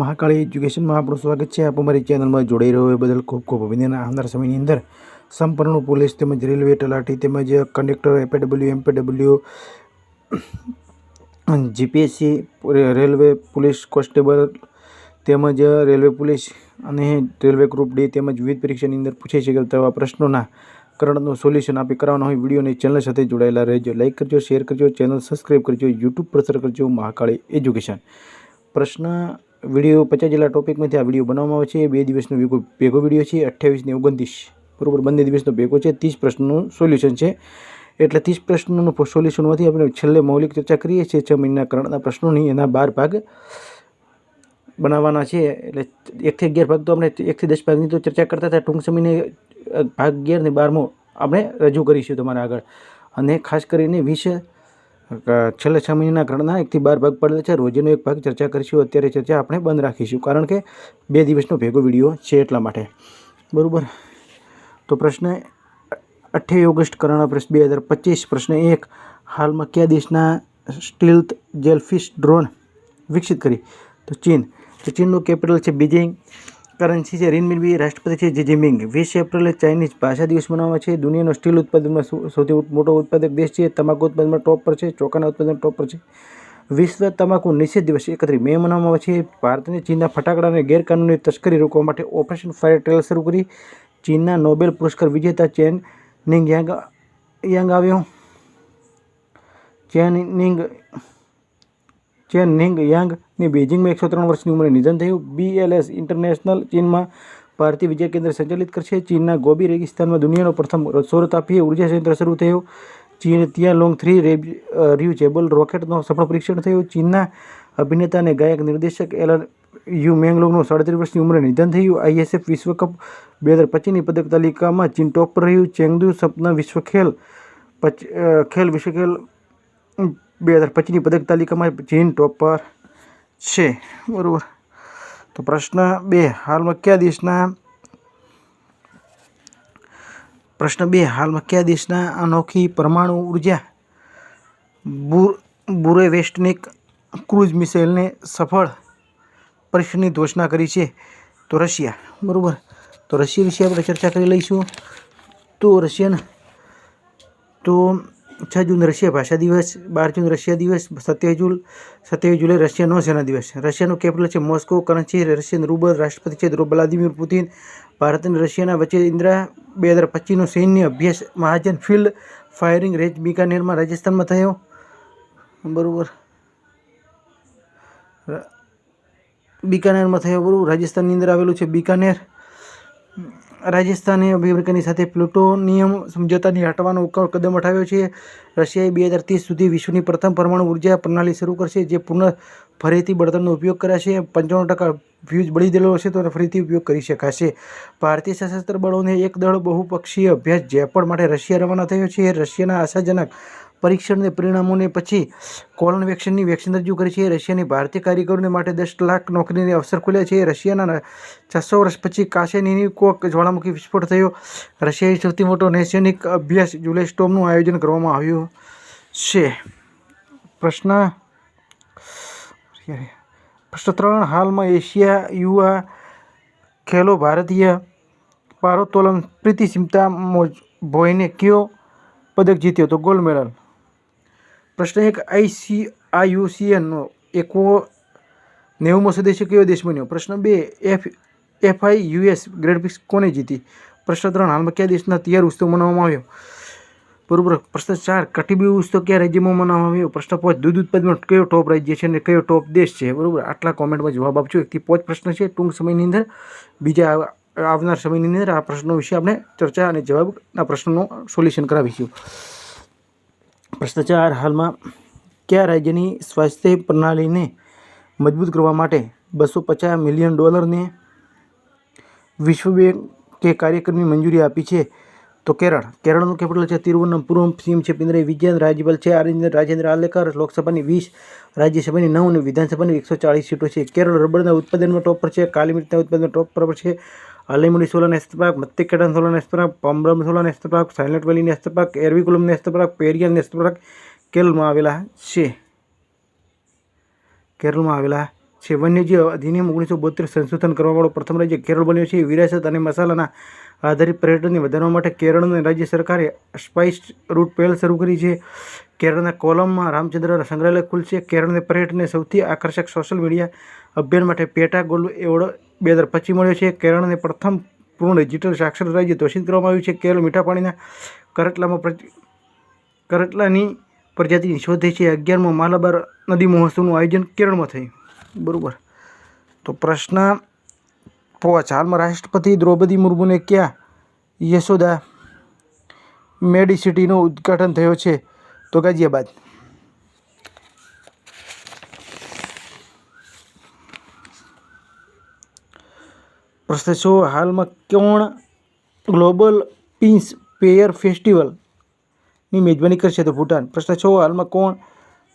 મહાકાળી એજ્યુકેશનમાં આપણું સ્વાગત છે. આપ અમારી ચેનલમાં જોડાઈ રહ્યો એ બદલ ખૂબ ખૂબ અભિનંદન. આવનાર સમયની અંદર સંપૂર્ણ પોલીસ તેમજ રેલવે તલાટી તેમજ conductor APW, MPW, GPSC, railway police constable તેમજ રેલવે પોલીસ અને રેલવે ગ્રુપ ડી તેમજ વિવિધ પરીક્ષાની અંદર પૂછાઈ શકે તેવા પ્રશ્નોના કરંટનું સોલ્યુશન આપી કરવાનો હોય વિડીયોની ચેનલ સાથે જોડાયેલા રહેજો. લાઇક કરજો, શેર કરજો, ચેનલ સબસ્ક્રાઈબ કરજો, યુટ્યુબ પર સર કરજો મહાકાળી એજ્યુકેશન. પ્રશ્ન વીડિયો પચાસ જેટલા ટોપિકમાંથી આ વીડિયો બનાવવામાં આવે છે. બે દિવસનો ભેગો ભેગો વીડિયો છે. અઠ્યાવીસને ઓગણત્રીસ. બરોબર, બંને દિવસનો ભેગો છે. ત્રીસ પ્રશ્નનું સોલ્યુશન છે. એટલે ત્રીસ પ્રશ્નોનું સોલ્યુશનમાંથી આપણે છેલ્લે મૌલિક ચર્ચા કરીએ છીએ. છ મહિના કરંટના પ્રશ્નોની એના બાર ભાગ બનાવવાના છે. એટલે એકથી અગિયાર ભાગ તો આપણે એકથી દસ ભાગની તો ચર્ચા કરતા હતા. ટૂંક સમયને ભાગ અગિયાર ને બારમો આપણે રજૂ કરીશું તમારા આગળ. અને ખાસ કરીને વીસ છેલ્લા છ મહિનાના ઘરના એકથી બાર ભાગ પડેલા છે. રોજનો એક ભાગ ચર્ચા કરીશું. અત્યારે ચર્ચા આપણે બંધ રાખીશું. કારણ કે બે દિવસનો ભેગો વીડિયો છે એટલા માટે. બરાબર? તો પ્રશ્ન અઠ્યાવીસ ઓગસ્ટ કરણ પ્રશ્ન બે હજાર પચીસ, પ્રશ્ન એક, હાલમાં કયા દેશના સ્ટીલ્થ જેલફિશ ડ્રોન વિકસિત કરી? તો ચીન. તો ચીનનું કેપિટલ છે બીજિંગ કરન્સી છે રીનમિનબી રાષ્ટ્રપતિ છે, જે જિમિંગ વીસ એપ્રિલે ચાઇનીઝ ભાષા દિવસ મનાવવામાં છે. દુનિયાનો સ્ટીલ ઉત્પાદનમાં સૌથી મોટો ઉત્પાદક દેશ છે. તમાકુ ઉત્પાદનમાં ટોપ પર છે. ચોખાના ઉત્પાદન ટોપ પર છે. વિશ્વ તમાકુ નિષેધ દિવસ એકત્રીસ મે મનાવવામાં આવે છે. ભારતને ચીનના ફટાકડા અને ગેરકાનૂની તસ્કરી રોકવા માટે ઓપરેશન ફાયર ટ્રેલ શરૂ કરી. ચીનના નોબેલ પુરસ્કાર વિજેતા ચેન નિંગ યાંગ યાંગ આવ્યો. ચેન નિંગ ચેન નિંગ યાંગની બેઇજિંગમાં એકસો ત્રણ વર્ષની ઉંમરે નિધન થયું. બીએલએસ ઇન્ટરનેશનલ ચીનમાં ભારતીય વિજય કેન્દ્ર સંચાલિત કરશે. ચીનના ગોબી રેગિસ્તાનમાં દુનિયાનો પ્રથમ સૌર તાપીય ઊર્જા સંયંત્ર શરૂ થયો. ચીન ત્યાં લોંગ થ્રી રિયુચેબલ રોકેટનો સફળ પરીક્ષણ થયું. ચીનના અભિનેતા અને ગાયક નિર્દેશક એલન યુ મેંગલોંગનું સાડત્રીસ વર્ષની ઉંમરે નિધન થયું. આઈએસએફ વિશ્વ કપ બે હજાર પચીસની પદક તાલિકામાં ચીન ટોપ પર રહ્યું. ચેંગદુ સપના વિશ્વ ખેલ પચ ખેલ વિશ્વ ખેલ બે હજાર પચીસની પદક તાલિકામાં ચીન ટોપ પર છે. બરાબર. તો પ્રશ્ન બે, હાલમાં કયા દેશના પ્રશ્ન બે, હાલમાં કયા દેશના અનોખી પરમાણુ ઊર્જા બુર, બુરેવેસ્ટનિક ક્રૂઝ મિસાઇલને સફળ પરીક્ષણની ઘોષણા કરી છે? તો રશિયા. બરાબર. તો રશિયા વિશે આપણે ચર્ચા કરી લઈશું. તો રશિયન, તો છ જૂન રશિયા ભાષા દિવસ બાર જૂન રશિયા દિવસ, સત્યાવીસ જૂન સત્યાવીસ જુલાઈ રશિયા નૌસેના દિવસ. રશિયાનું કેપિટલ છે મોસ્કો, કરન્સી, રશિયન રૂબલ, રાષ્ટ્રપતિ છે વ્લાદિમીર પુતિન, ભારત અને રશિયાના વચ્ચે ઇન્દ્રા બે હજાર પચીસનો સૈન્ય અભ્યાસ મહાજન ફિલ્ડ ફાયરિંગ રેન્જ બિકાનેરમાં રાજસ્થાનમાં થયો. બરાબર. બિકાનેરમાં થયો, બરાબર. રાજસ્થાનની અંદર આવેલું છે બિકાનેર. રાજસ્થાને અમેરિકાની સાથે પ્લુટોનિયમ સમજોતાની હટવાનો ક- કદમ ઉઠાવ્યો છે. રશિયાએ બે હજાર ત્રીસ સુધી વિશ્વની પ્રથમ પરમાણુ ઊર્જા પ્રણાલી શરૂ કરશે, જે પુનઃ ફરીથી બળતણનો ઉપયોગ કરાશે. પંચાણું ટકા ફ્યુઝ બળી ગયેલો હશે તો ફરીથી ઉપયોગ કરી શકાશે. ભારતીય સશસ્ત્ર બળોને એક દળ બહુપક્ષીય અભ્યાસ જયપડ માટે રશિયા રવાના થયો છે. રશિયાના આશાજનક પરીક્ષણને પરિણામોને પછી કોલન વેક્સિનની વેક્સિન રજૂ કરી છે. રશિયાની ભારતીય કારીગરોને માટે દસ લાખ નોકરીને અવસર ખુલ્યા છે. રશિયાના છસો વર્ષ પછી કાશેનીની કોક જ્વાળામુખી વિસ્ફોટ થયો. રશિયાએ સૌથી મોટો નૈસર્ગિક અભ્યાસ જુલેસ્ટોમનું આયોજન કરવામાં આવ્યું છે. પ્રશ્ન પ્રશ્ન ત્રણ. હાલમાં એશિયા, યુવા ખેલો ભારતીય પારોત્તોલન પ્રીતિ સિમતા મોજ ભોઈને કયો પદક જીત્યો તો ગોલ્ડ મેડલ. પ્રશ્ન એક આઈસી આઈયુસીએનનો એકવો નેવુંમો સદસ્ય કયો દેશ બન્યો? પ્રશ્ન બે, F FI US grade prix કોને જીતી? પ્રશ્ન ત્રણ, હાલમાં કયા દેશના તૈયાર ઉત્સવ મનાવવામાં આવ્યો? બરોબર પ્રશ્ન ચાર કટિબી ઉત્સવ કયા રાજ્યમાં મનાવવામાં આવ્યો? પ્રશ્ન પાંચ, દૂધ ઉત્પાદનમાં કયો ટોપ રાજ્ય છે અને કયો ટોપ દેશ છે? બરોબર. આટલા કોમેન્ટમાં જવાબ આપજો. એકથી પાંચ પ્રશ્ન છે. ટૂંક સમયની અંદર, બીજા આવનાર સમયની અંદર આ પ્રશ્નો વિશે આપણે ચર્ચા અને જવાબના પ્રશ્નોનું સોલ્યુશન કરાવીશું. પ્રશ્ન ચાર હાલમાં કયા રાજ્યની સ્વાસ્થ્ય પ્રણાલીને મજબૂત કરવા માટે બસો પચાસ મિલિયન ડોલરને વિશ્વ બેંકે કાર્યક્રમની મંજૂરી આપી છે? તો કેરળ. કેરળનું કેપિટલ છે તિરુવનંતપુરમ સીએમ છે પિનરાઈ વિજયન, રાજ્યપાલ છે આરિંદ્ર રાજેન્દ્ર આલેકર, લોકસભાની વીસ, રાજ્યસભાની નવ અને વિધાનસભાની એકસો ચાળીસ સીટો છે. કેરળ રબરના ઉત્પાદનમાં ટોપ પર છે, કાલી મિર્ચના ઉત્પાદનમાં ટોપ પર છે Anamudi Shola National Park Shola National Park Pampadum Shola National Park Silent Valley National Park Eravikulam National Park Periyar National Park કેરળમાં આવેલા છે કેરળમાં આવેલા છે વન્યજીવ અધિનિયમ ઓગણીસો બોતેર સંશોધન કરવાવાળો પ્રથમ રાજ્ય કેરળ બન્યો છે. વિરાસત અને મસાલાના આધારિત પર્યટનને વધારવા માટે કેરળની રાજ્ય સરકારે સ્પાઇસ રૂટ પહેલ શરૂ કરી છે. કેરળના કોલમમાં રામચંદ્ર સંગ્રહાલય ખુલશે. કેરળને પર્યટનને સૌથી આકર્ષક સોશિયલ મીડિયા અભિયાન માટે પેટા ગોલ્ડ એવોર્ડ બે હજાર પચીસ મળ્યો છે. કેરળને પ્રથમ પૂર્ણ ડિજિટલ સાક્ષર રાજ્ય ઘોષિત કરવામાં આવ્યું છે. કેરળ મીઠા પાણીના કરટલામાં કરટલાની પ્રજાતિની શોધે છે. અગિયારમો માલાબાર નદી મહોત્સવનું આયોજન કેરળમાં થયું. બરાબર. તો પ્રશ્ન પાંચ હાલમાં રાષ્ટ્રપતિ દ્રૌપદી મુર્મુને ક્યાં યશોદા મેડિસિટીનું ઉદ્ઘાટન થયો છે? તો ગાઝિયાબાદ પ્રશ્ન છો, હાલમાં કોણ ગ્લોબલ પીન્સ પેયર ફેસ્ટિવલની મેજબાની કરશે તો ભૂટાન? પ્રશ્ન છો, હાલમાં કોણ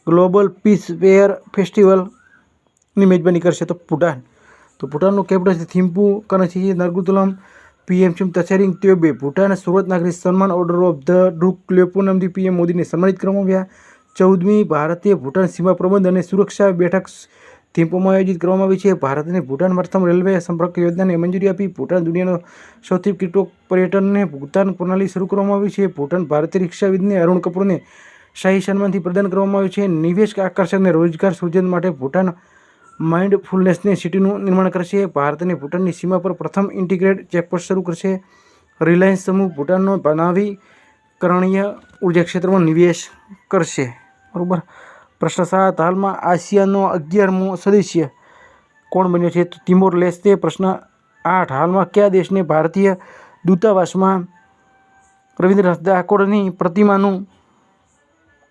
ગ્લોબલ પીસ પેયર ફેસ્ટિવલની મેજબાની કરશે તો ભૂટાન? તો ભૂટાનનું કેપિટલ છે, થિમ્પુ કરાચી નરગુતુલમ પીએમ ચુમ તસેરિંગ ત્યોબે. ભૂટાન સુરત નાગરિક સન્માન ઓર્ડર ઓફ ધ ડુક લેપોનમથી પીએમ મોદીને સન્માનિત કરવામાં આવ્યા. ચૌદમી ભારતીય ભૂટાન સીમા પ્રબંધ અને સુરક્ષા બેઠક થિમ્પુમાં આયોજિત કરવામાં આવી છે. ભારત અને ભૂટાન પ્રથમ રેલવે સંપર્ક યોજનાને મંજૂરી આપી ભૂટાન દુનિયાનો સૌથી કિટો પર્યટનને ભૂટાન પ્રણાલી શરૂ કરવામાં આવી છે. ભૂટાન ભારતીય રિક્ષાવિદને અરુણ કપૂરને શાહી સન્માનથી પ્રદાન કરવામાં આવ્યું છે. નિવેશ આકર્ષક અને રોજગાર સૂજન માટે ભૂટાન માઇન્ડફુલનેસની સિટીનું નિર્માણ કરશે. ભારત અને ભૂટાનની સીમા પર પ્રથમ ઇન્ટિગ્રેટ ચેકપોસ્ટ શરૂ કરશે. રિલાયન્સ સમૂહ ભૂટાનનો નવીકરણીય ઊર્જા ક્ષેત્રમાં નિવેશ કરશે. બરાબર? પ્રશ્ન સાત, હાલમાં આસિયાનનો અગિયારમો સદસ્ય કોણ બન્યો છે? તો તિમોર લેસ્તે, પ્રશ્ન આઠ, હાલમાં કયા દેશને ભારતીય દૂતાવાસમાં રવિન્દ્રનાથ ટાગોરની પ્રતિમાનું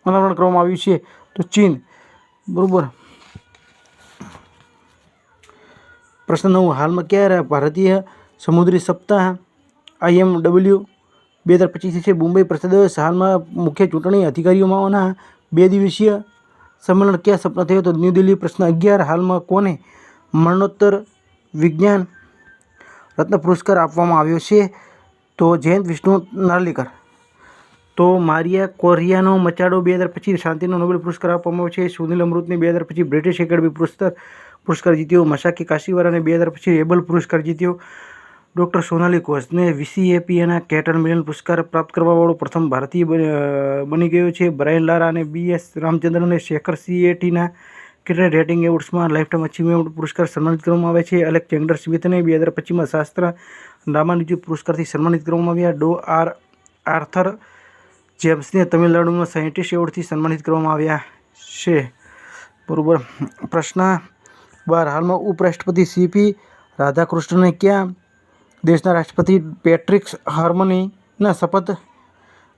અનાવરણ કરવામાં આવ્યું છે? તો ચીન, બરાબર. પ્રશ્ન નવ, હાલમાં ક્યારે ભારતીય સમુદ્રી સપ્તાહ આઈએમડબલ્યુ બે હજાર પચીસ છે? મુંબઈ પ્રદેશ હાલમાં મુખ્ય ચૂંટણી અધિકારીઓમાંના બે દિવસીય સંમેલન ક્યાં સપના થયો તો ન્યૂ દિલ્હી પ્રશ્ન અગિયાર, હાલમાં કોને મરણોત્તર વિજ્ઞાન રત્ન પુરસ્કાર આપવામાં આવ્યો છે? તો જયંત વિષ્ણુ નાર્લિકર. તો મારિયા કોરિયાનો મચાડો બે હજાર પચીસ શાંતિનો નોબેલ પુરસ્કાર આપવામાં આવ્યો છે. સુનિલ અમૃતને બે હજાર પછી બ્રિટિશ એકેડમી પુરસ્કાર પુરસ્કાર જીત્યો. મસાકી કાશીવારાને બે હજાર પછી એબલ પુરસ્કાર જીત્યો. ડૉક્ટર સોનાલી ઘોષને વીસીએપીએના કેટલ મિલન પુરસ્કાર પ્રાપ્ત કરવાવાળો પ્રથમ ભારતીય બની- ગયો છે. બ્રાયન લારા અને બી એસ રામચંદ્રનને શેખર સીએટીના ક્રિકેટ રેટિંગ એવોર્ડ્સમાં લાઇફટાઇમ અચીવમેન્ટ પુરસ્કાર સન્માનિત કરવામાં આવે છે. અલેક્ઝેન્ડર સ્મિથને બે હજાર પચીસમાં શાસ્ત્ર રામાનુજી પુરસ્કારથી સન્માનિત કરવામાં આવ્યા. ડો આર, આર્થર જેમ્સને તમિલનાડુમાં સાયન્ટિસ્ટ એવોર્ડથી સન્માનિત કરવામાં આવ્યા છે. બરોબર. પ્રશ્ન બાર. હાલમાં ઉપરાષ્ટ્રપતિ સીપી રાધાકૃષ્ણને ક્યાં દેશના રાષ્ટ્રપતિ પેટ્રિક્સ હાર્મનીના શપથ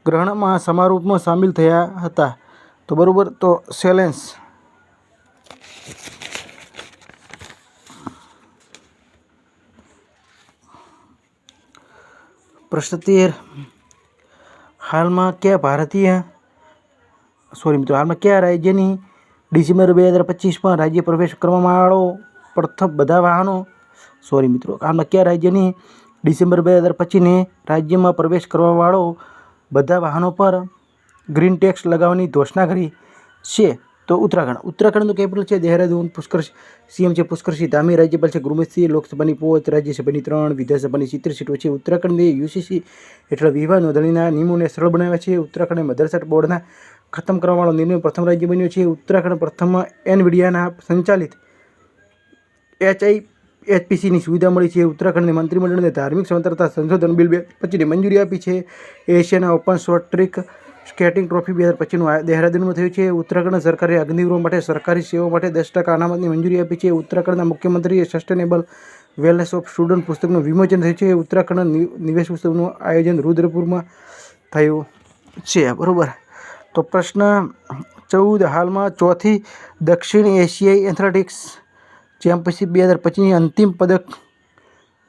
ગ્રહણમાં સમારોહમાં સામેલ થયા હતા. તો બરાબર, તો સેલેન્સ. પ્રશ્ન તેર. હાલમાં કયા ભારતીય સોરી મિત્રો, હાલમાં કયા રાજ્યની ડિસેમ્બર બે હજાર પચીસમાં રાજ્ય પ્રવેશ કરવામાં વાળો પ્રથમ બધા વાહનો સોરી મિત્રો, આમ નક્યા રાજ્યની ડિસેમ્બર બે હજાર પચીસને રાજ્યમાં પ્રવેશ કરવાવાળો બધા વાહનો પર ગ્રીન ટેક્સ લગાવવાની ઘોષણા કરી છે. તો ઉત્તરાખંડ, ઉત્તરાખંડનું કેપિટલ છે દેહરાદૂન, પુષ્કર સીએમ છે પુષ્કરસિંહ ધામી રાજ્યપાલ છે ગુરમીતસિંહ લોકસભાની પોચ રાજ્યસભાની ત્રણ, વિધાનસભાની સિત્તેર સીટો છે. ઉત્તરાખંડને યુસીસી હેઠળ વિવાહ નોંધણીના નિયમોને સરળ બનાવ્યા છે. ઉત્તરાખંડે મદરસા બોર્ડના ખતમ કરવાવાળો નિર્ણય પ્રથમ રાજ્ય બન્યો છે. ઉત્તરાખંડ પ્રથમ એનવીડિયાના સંચાલિત એચઆઈ એચપીસીની સુવિધા મળી છે. ઉત્તરાખંડની મંત્રીમંડળને ધાર્મિક સ્વતંત્રતા સંશોધન બિલ બે પચીની મંજૂરી આપી છે. એશિયાના open short track skating trophy બે હજાર પચીસનું દેહરાદૂનમાં થયું છે. ઉત્તરાખંડ સરકારે અગ્નિગૃહ માટે સરકારી સેવા માટે દસ ટકા અનામતની મંજૂરી આપી છે. ઉત્તરાખંડના મુખ્યમંત્રીએ સસ્ટેનેબલ વેલનેસ ઓફ સ્ટુડન્ટ પુસ્તકનું વિમોચન થયું છે. ઉત્તરાખંડ નિવેશ ઉત્સવનું આયોજન રુદ્રપુરમાં થયું છે. બરાબર. તો પ્રશ્ન ચૌદ. હાલમાં ચોથી દક્ષિણ એશિયાઈ એથ્લેટિક્સ ચેમ્પિયનશિપ બે હજાર પચીસની અંતિમ પદક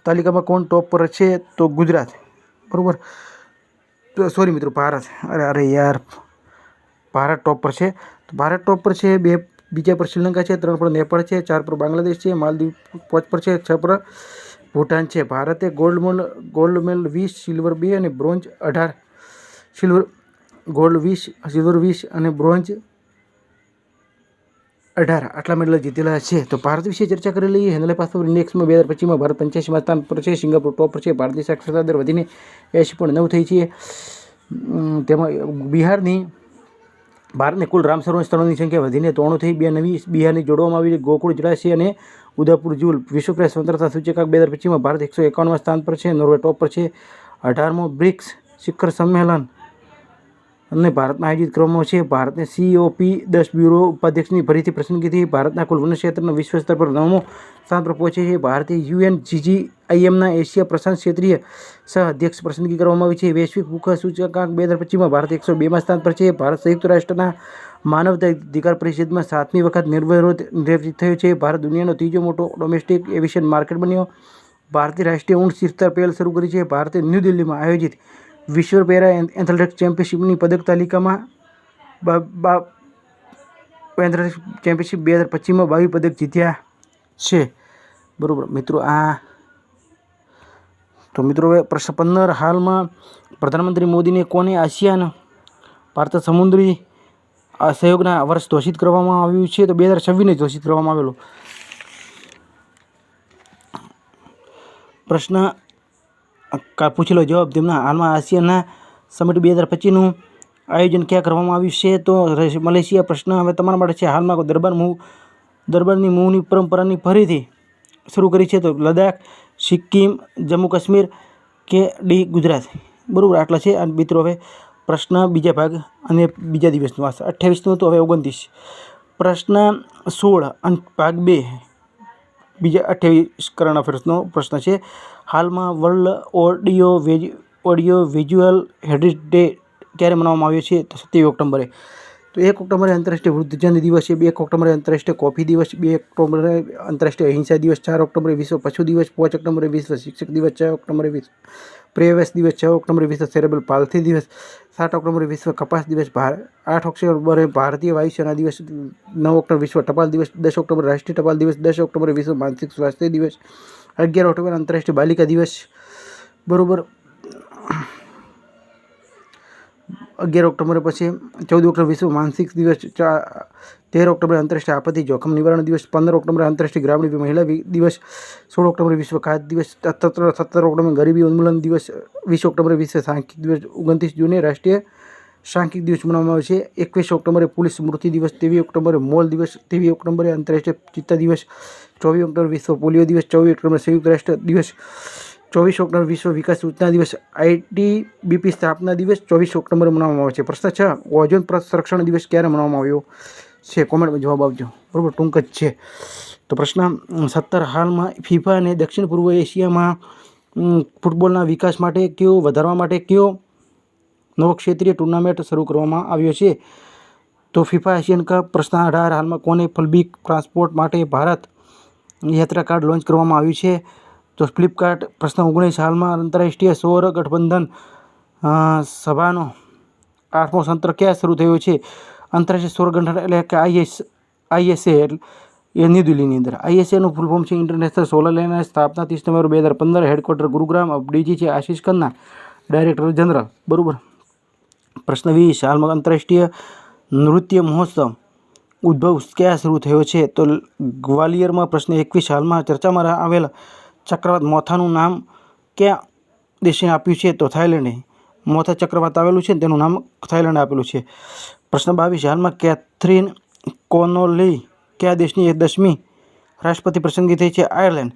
તાલિકામાં કોણ ટોપ પર છે તો ગુજરાત. બરાબર? સોરી મિત્રો, ભારત. અરે અરે યાર. ભારત ટોપ પર છે. તો ભારત ટોપ પર છે, બે બીજા પર શ્રીલંકા છે, ત્રણ પર નેપાળ છે, ચાર પર બાંગ્લાદેશ છે, માલદીવ પાંચ પર છે, છ પર ભૂટાન છે. ભારતે ગોલ્ડ મેડલ ગોલ્ડ મેડલ વીસ સિલ્વર બે અને બ્રોન્ઝ અઢાર. સિલ્વર ગોલ્ડ વીસ સિલ્વર વીસ અને બ્રોન્ઝ અઢાર. આટલા મેડલ જીતેલા છે. તો ભારત વિશે ચર્ચા કરી લઈએ. હેન્ડલે પાસપોર્ટ ઇન્ડેક્સમાં બે હજાર પચીસમાં ભારત પંચ્યાસીમાં સ્થાન પર છે. સિંગાપુર ટોપ છે. ભારતની સાક્ષરતા દર વધીને એંશી પોઈન્ટ નવ થઈ છે. તેમાં બિહારની, ભારતને કુલ રામ સરોવર સ્થળોની સંખ્યા વધીને ત્રણું થઈ. બે નવી બિહારની જોડવામાં આવી ગોકુળ, જળાશય અને ઉદયપુર જુલ. વિશ્વ પ્રેસ સ્વતંત્રતા સૂચકાંક બે હજાર પચીસમાં ભારત એકસો એકાવનમાં સ્થાન પર છે. નોર્વે ટોપ પર છે. અઢારમો બ્રિક્સ શિખર સંમેલન. અને ભારતમાં આયોજિત કરવામાં છે. ભારતને સીઓપી દસ બ્યુરો ઉપાધ્યક્ષની ફરીથી પસંદગી થઈ ભારતના કુલ વન ક્ષેત્રના વિશ્વ સ્તર પર નવમો સ્થાન પર પહોંચે છે. ભારતે યુએન જીજીઆઈએમના એશિયા પ્રશાંત ક્ષેત્રીય સહ અધ્યક્ષ પસંદગી કરવામાં આવી છે. વૈશ્વિક ભૂખ સૂચકાંક બે હજાર પચીસમાં ભારત એકસો બેમાં સ્થાન પર છે. ભારત સંયુક્ત રાષ્ટ્રના માનવ અધિકાર પરિષદમાં સાતમી વખત નિર્વિરોધ નિર્વાચિત થયો છે. ભારત દુનિયાનો ત્રીજો મોટો ડોમેસ્ટિક એવિએશન માર્કેટ બન્યો. ભારતીય રાષ્ટ્રીય ઊંટ શિસ્તર પહેલ શરૂ કરી છે. ભારતે ન્યૂ દિલ્હીમાં આયોજિત વિશ્વ પેરા એથ્લેટિક્સ ચેમ્પિયનશિપની પદક તાલિકામાં બા એથ્લેટિક્સ ચેમ્પિયનશિપ બે હજાર પચીસમાં બાવી પદક જીત્યા છે. બરાબર. મિત્રો, આ તો મિત્રો પ્રશ્ન પંદર. હાલમાં પ્રધાનમંત્રી મોદીને કોને આસિયાન ભારત સમુદ્રી સહયોગના વર્ષ ઘોષિત કરવામાં આવ્યું છે? તો બે હજાર છવ્વીસને ઘોષિત કરવામાં આવેલું. પ્રશ્ન પૂછેલો જવાબ તેમના હાલમાં આસિયાના સમિટ બે હજાર પચીસનું આયોજન ક્યાં કરવામાં આવ્યું છે? તો મલેશિયા પ્રશ્ન હવે તમારા માટે છે. હાલમાં દરબાર મૂવ દરબારની મૂવની પરંપરાની ફરીથી શરૂ કરી છે તો લદ્દાખ, સિક્કિમ, જમ્મુ કાશ્મીર કે ડી ગુજરાત? બરાબર, આટલા છે. અને મિત્રો, હવે પ્રશ્ન બીજા ભાગ અને બીજા દિવસનું. આ અઠ્યાવીસનું તો હવે ઓગણત્રીસ. પ્રશ્ન સોળ અને ભાગ બે. બીજા અઠ્યાવીસ કરંટ અફેર્સનો પ્રશ્ન છે. હાલમાં world audio audio visual heritage day ક્યારે મનાવવામાં આવ્યો છે તો સત્યાવીસ ઓક્ટોબરે. તો એક ઓક્ટોબરે આંતરરાષ્ટ્રીય વૃદ્ધજન દિવસ છે, બે ઓક્ટોબરે આંતરરાષ્ટ્રીય કોફી દિવસ, બે ઓક્ટોબરે આંતરરાષ્ટ્રીય અહિંસા દિવસ, ચાર ઓક્ટોબરે વિશ્વ પશુ દિવસ, પાંચ ઓક્ટોબરે વિશ્વ શિક્ષક દિવસ, છ ઓક્ટોબરે વિશ્વ પ્રેવેશ દિવસ, છ ઓક્ટોબરે વિશ્વ સેરેબલ પાલથી દિવસ, સાત ઓક્ટોબરે વિશ્વ કપાસ દિવસ, ભાર, આઠ ઓક્ટોબરે ભારતીય વાયુસેના દિવસ, નવ ઓક્ટોબર વિશ્વ ટપાલ દિવસ, દસ ઓક્ટોબર રાષ્ટ્રીય ટપાલ દિવસ, દસ ઓક્ટોબરે વિશ્વ માનસિક સ્વાસ્થ્ય દિવસ અગિયાર ઓક્ટોબર આંતરરાષ્ટ્રીય બાલિકા દિવસ. બરોબર. અગિયાર ઓક્ટોબર પછી ચૌદ ઓક્ટોબર વિશ્વ માનસિક દિવસ તેર ઓક્ટોબર આંતરરાષ્ટ્રીય આપત્તિ જોખમ નિવારણ દિવસ, પંદર ઓક્ટોબર આંતરરાષ્ટ્રીય ગ્રામીણ મહિલા દિવસ, સોળ ઓક્ટોબર વિશ્વ ખાદ્ય દિવસ, સત્તર સત્તર ઓક્ટોબરે ગરીબી ઉન્મૂલન દિવસ, વીસ ઓક્ટોબર વિશ્વ સાંખ્યિક દિવસ, ઓગણત્રીસ જૂને રાષ્ટ્રીય સાંખ્યિક દિવસ મનાવવામાં આવે છે. એકવીસ ઓક્ટોબરે પોલીસ સ્મૃતિ દિવસ, ત્રેવીસ ઓક્ટોબરે મોલ દિવસ, ત્રેવીસ ઓક્ટોબરે આંતરરાષ્ટ્રીય ચિત્તા દિવસ, ચોવીસ ઓક્ટોબર વિશ્વ પોલિયો દિવસ, ચોવીસ ઓક્ટોબર સંયુક્ત રાષ્ટ્ર દિવસ, ચોવીસ ઓક્ટોબર વિશ્વ વિકાસ સૂચના દિવસ, આઈટીબીપી સ્થાપના દિવસ, ચોવીસ ઓક્ટોબરે મનાવવામાં આવે છે. પ્રશ્ન છ, ઓઝોન સંરક્ષણ દિવસ ક્યારે મનાવવામાં આવ્યો છે? કોમેન્ટમાં જવાબ આપજો. બરાબર, ટૂંક જ છે. તો પ્રશ્ન, સત્તર, હાલમાં ફિફા અને દક્ષિણ પૂર્વ એશિયામાં ફૂટબોલના વિકાસ માટે કયો, વધારવા માટે કયો નવો ક્ષેત્રીય ટુર્નામેન્ટ શરૂ કરવામાં આવ્યો છે. તો ફિફા એશિયન કપ પ્રશ્ન અઢાર હાલમાં કોને ફલબી ટ્રાન્સપોર્ટ માટે ભારત યાત્રા કાર્ડ લોન્ચ કરવામાં આવ્યું છે? તો ફ્લિપકાર્ટ પ્રશ્ન ઓગણીસ હાલમાં આંતરરાષ્ટ્રીય સૌર ગઠબંધન સભાનો આઠમો સત્ર ક્યાં શરૂ થયો છે? આંતરરાષ્ટ્રીય સૌર ગઠબંધન એટલે કે આઈએસ, આઈએસએ એ ન્યૂ દિલ્હીની અંદર. આઈએસએનું ફૂલ ફોર્મ છે ઇન્ટરનેશનલ સોલર લાઇનની સ્થાપના ત્રીસ નવેમ્બર બે હજાર પંદર હેડક્વાર્ટર ગુરુગ્રામ ડીજી છે આશીષ ખન્ના ડાયરેક્ટર જનરલ બરાબર? પ્રશ્ન વીસ હાલમાં આંતરરાષ્ટ્રીય નૃત્ય મહોત્સવ ઉદ્ભવ ક્યાં શરૂ થયો છે? તો ગ્વાલિયરમાં પ્રશ્ન એકવીસ હાલમાં ચર્ચામાં આવેલા ચક્રવાત મોથાનું નામ ક્યાં દેશે આપ્યું છે? તો થાઈલેન્ડે મોથા ચક્રવાત આવેલું છે તેનું નામ થાઈલેન્ડ આપેલું છે. પ્રશ્ન બાવીસ હાલમાં કેથરીન કોનોલી કયા દેશની એ દસમી રાષ્ટ્રપતિ પસંદગી થઈ છે? આયર્લેન્ડ.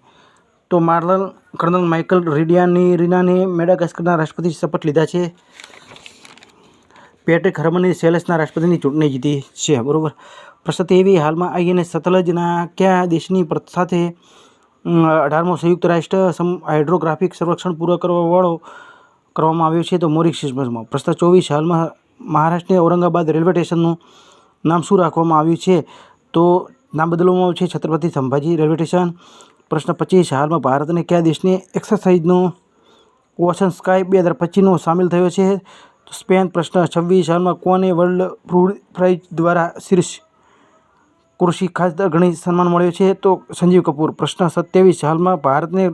તો માર્લન કર્નલ માઇકલ રીડિયાની રીનાને મેડાગાસ્કરના રાષ્ટ્રપતિ શપથ લીધા છે. પેટ્રિક હરમની સેલેસના રાષ્ટ્રપતિની ચૂંટણી જીતી છે, બરાબર? પ્રશ્ન એવી હાલમાં આઈએનએસ સતલજના કયા દેશની સાથે અઢારમો સંયુક્ત રાષ્ટ્ર સમ, હાઇડ્રોગ્રાફિક સંરક્ષણ પૂરો કરવાવાળો કરવામાં આવ્યો છે તો મોરિશિયસમાં પ્રશ્ન ચોવીસ હાલમાં મહારાષ્ટ્રની ઔરંગાબાદ રેલવે સ્ટેશનનું નામ શું રાખવામાં આવ્યું છે? તો નામ બદલવામાં આવ્યું છે છત્રપતિ સંભાજી રેલવે સ્ટેશન. પ્રશ્ન પચીસ હાલમાં ભારતને કયા દેશની એક્સરસાઇઝનો, ઓશન સ્કાય બે હજાર પચીસનો સામેલ થયો છે? સ્પેન પ્રશ્ન છવ્વીસ હાલમાં કોને વર્લ્ડ ફૂડ પ્રાઇઝ દ્વારા શીર્ષ કૃષિ ખાસ ઘણી સન્માન મળ્યો છે? તો સંજીવ કપૂર, પ્રશ્ન સત્યાવીસ હાલમાં ભારતને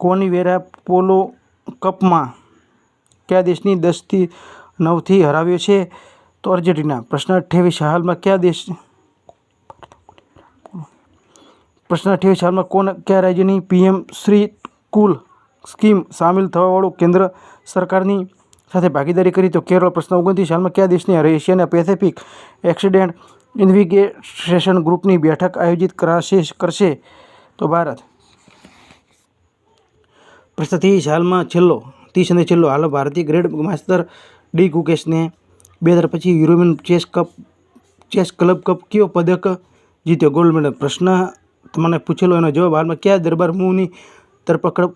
કોની વેરા પોલો કપમાં કયા દેશની દસથી નવથી હરાવ્યો છે? તો તો અર્જેન્ટિના, પ્રશ્ન અઠ્યાવીસ હાલમાં કયા દેશ પ્રશ્ન અઠ્યાવીસ હાલમાં કોણ કયા રાજ્યની પીએમ શ્રી કુલ સ્કીમ સામેલ થવાવાળું કેન્દ્ર સરકારની સાથે ભાગીદારી કરી તો કેરળ પ્રશ્ન ઓગણત્રીસ હાલમાં કયા દેશની એશિયાના પેસેફિક એક્સિડેન્ટ ઇન્વિગેશન ગ્રુપની બેઠક આયોજિત કરાશે, કરશે તો ભારત? પ્રશ્ન ત્રીસ હાલમાં છેલ્લો, ત્રીસ અને છેલ્લો હાલ ભારતીય ગ્રેડ માસ્ટર ડી કુકેશને બે હજાર પછી European chess cup, chess club cup કયો પદક જીત્યો? Gold medal. પ્રશ્ન તમને પૂછેલો એનો જવાબ હાલમાં કયા દરબાર મૂવની ધરપકડ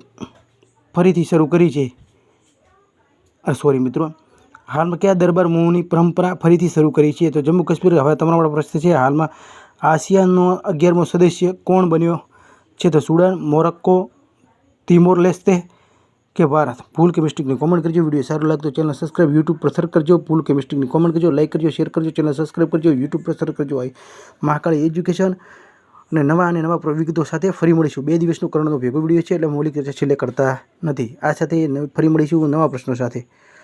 ફરીથી શરૂ કરી છે. સોરી મિત્રો. હાલમાં કયા દરબાર મોહની પરંપરા ફરીથી શરૂ કરી છે? તો જમ્મુ કાશ્મીર હવે તમારા માટે પ્રશ્ન છે, હાલમાં આસિયાનનો અગિયારમો સદસ્ય કોણ બન્યો છે? તો સુડાન, મોરક્કો, તિમોર, લેસ્તે કે ભારત? ભૂલ કે મિસ્ટેકની કોમેન્ટ કરજો, વીડિયો સારું લાગતો ચેનલ સબસ્ક્રાઈબ યુટ્યુબ પર કરજો. ભૂલ કે મિસ્ટેકની કોમેન્ટ કરજો લાઈક કરજો શેર કરજો ચેનલ સબસ્ક્રાઈબ કરજો યુટ્યુબ પર સર કરજો. મહાકાળી એજ્યુકેશન અને નવા અને નવા પ્ર- વિગતો સાથે ફરી મળીશું. બે દિવસનો કરણનો ભેગો વીડિયો છે એટલે મૌલિક ચર્ચા છેલ્લે કરતા નથી. આ સાથે ફરી મળીશું નવા પ્રશ્નો સાથે.